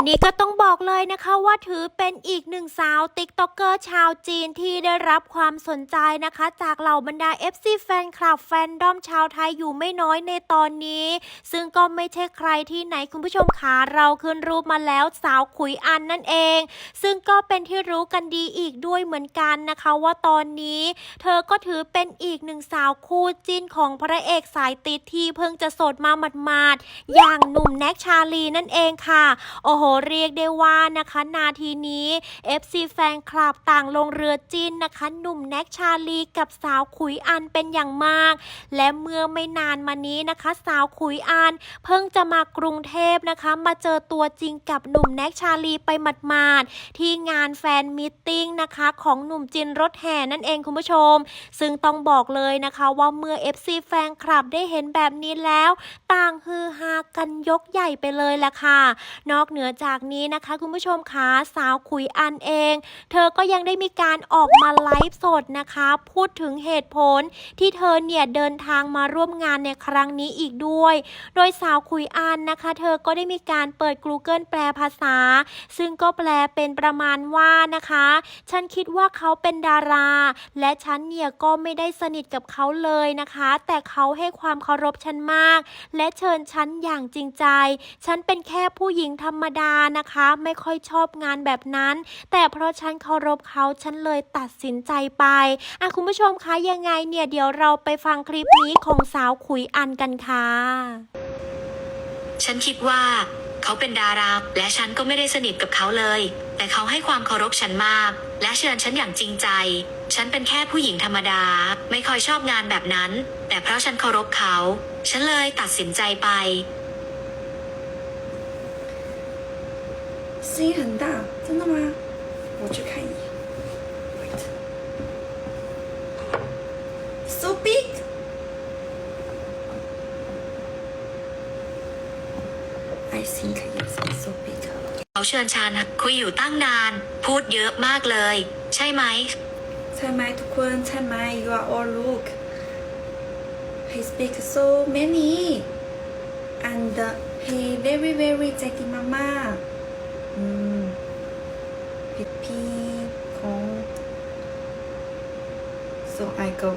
านนี้ก็ต้องบอกเลยนะคะว่าถือเป็นอีกหนึ่งสาวติ๊กต็อกเกอร์ชาวจีนที่ได้รับความสนใจนะคะ จากเหล่าบรรดา FC แฟนคลับแฟนดอมชาวไทยอยู่ไม่น้อยในตอนนี้ ซึ่งก็ไม่ใช่ใครที่ไหนคุณผู้ชมขาเราขึ้นรูปมาแล้วสาวขุยอันนั่นเอง ซึ่งก็เป็นที่รู้กันดีอีกด้วยเหมือนกันนะคะว่าตอนนี้ เธอก็ถือเป็นอีกหนึ่งสาวคู่จิ้นของพระเอกสายติดที่เพิ่งจะโสดมาหมาดๆอย่างหนุ่มแน็กชาลีนั่นเองค่ะโอ้โหเรียกได้ว่านะคะนาทีนี้ FC แฟนคลับต่างลงเรือจิ้นนะคะ หนุ่มแน็กชาลีกับสาวขุยอันเป็นอย่างมาก และเมื่อไม่นานมานี้นะคะ สาวขุยอัน เพิ่งจะมากรุงเทพนะคะ มาเจอตัวจริงกับหนุ่มแน็กชาลีไปหมาดๆที่งานแฟนมิทติ้งนะคะของหนุ่มจินรถแห่นั่นเองคุณผู้ชม ซึ่งต้องบอกเลยนะคะว่าเมื่อ FC แฟนคลับได้เห็นแบบนี้แล้ว ต่างฮือฮากันยกใหญ่ไปเลยแหละค่ะ นอกเหนือจากนี้นะคะคุณผู้ชมคะสาวขุยอันเอง เธอก็ยังได้มีการออกมาไลฟ์สดนะคะ พูดถึงเหตุผลที่เธอเนี่ยเดินทางมาร่วมงานในครั้งนี้อีกด้วย โดยสาวขุยอันนะคะ เธอก็ได้มีการเปิด Google แปลภาษา ซึ่งก็แปลเป็นประมาณว่านะคะ ฉันคิดว่าเขาเป็นดารา และฉันเนี่ยก็ไม่ได้สนิทกับเขาเลยนะคะ แต่เขาให้ความเคารพฉันมาก และเชิญฉันอย่างจริงใจ ฉันเป็นแค่ผู้หญิงธรรมดานะคะ ไม่ค่อยชอบงานแบบนั้น แต่เพราะฉันเคารพเขาฉันเลยตัดสินใจไปอะคุณผู้ชมคะยังไงเนี่ยเดี๋ยวเราไปฟังคลิปนี้ของสาวขุยอันกันค่ะ ฉันคิดว่าเขาเป็นดารา และฉันก็ไม่ได้สนิทกับเขาเลย แต่เขาให้ความเคารพฉันมาก และเชิญฉันอย่างจริงใจ ฉันเป็นแค่ผู้หญิงธรรมดา ไม่ค่อยชอบงานแบบนั้น แต่เพราะฉันเคารพเขา ฉันเลยตัดสินใจไป 声音很大，真的吗？我去看一眼。Wait. So big. I think it's so big. เขาเชิญฉันคุยอยู่ตั้งนาน พูดเยอะมากเลย ใช่ไหม ใช่ไหมทุกคนใช่ไหม You are all look. He speak so many, and uh, he very very ใจดีมากๆ อืมพี่พี่ของ so I go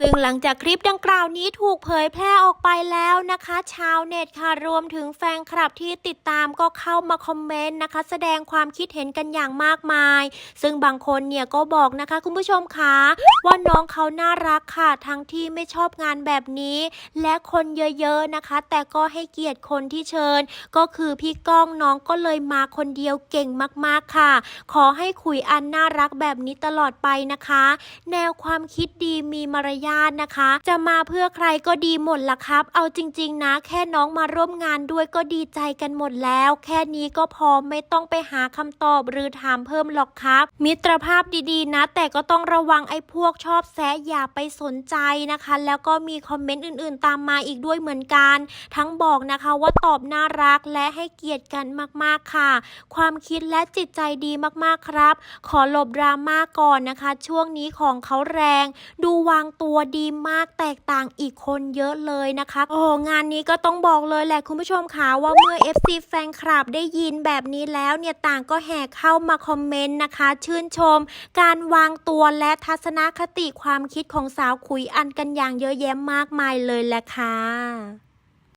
ซึ่งหลังจากคลิปดังกล่าวนี้ถูกเผยแพร่ออกไปแล้วนะคะ ชาวเน็ตค่ะรวมถึงแฟนคลับที่ติดตามก็เข้ามาคอมเมนต์นะคะ แสดงความคิดเห็นกันอย่างมากมาย ซึ่งบางคนเนี่ยก็บอกนะคะคุณผู้ชมคะว่าน้องเขาน่ารักค่ะ ทั้งที่ไม่ชอบงานแบบนี้ และคนเยอะๆนะคะ แต่ก็ให้เกียรติคนที่เชิญ ก็คือพี่ก้องน้องก็เลยมาคนเดียวเก่งมากๆค่ะ ขอให้ขุยอันน่ารักแบบนี้ตลอดไปนะคะ แนวความคิดดีมีมารยาทนะคะ จะมาเพื่อใครก็ดีหมดละครับ เอาจริง ๆ นะ แค่น้องมาร่วมงานด้วยก็ดีใจกันหมดแล้ว แค่นี้ก็พอไม่ต้องไปหาคำตอบหรือถามเพิ่มหรอกครับ มิตรภาพดีๆ นะ แต่ก็ต้องระวังไอ้พวกชอบแซะอย่าไปสนใจนะคะ แล้วก็มีคอมเมนต์อื่นๆ ตามมาอีกด้วยเหมือนกัน ทั้งบอกนะคะว่าตอบน่ารักและให้เกียรติกันมากๆค่ะ ความคิดและจิตใจดีมากๆครับ ขอหลบดราม่าก่อนนะคะ ช่วงนี้ของเขาแรง ดูวางตัวดีมากแตกต่างอีกคนเยอะเลยนะคะ โอ้งานนี้ก็ต้องบอกเลยแหละคุณผู้ชมค่ะว่าเมื่อ FC แฟนคลับได้ยินแบบนี้แล้วเนี่ยต่างก็แห่เข้ามาคอมเมนต์นะคะ ชื่นชม การวางตัวและทัศนคติความคิดของสาวขุยอันกันอย่างเยอะแยะมากมายเลยแหละค่ะ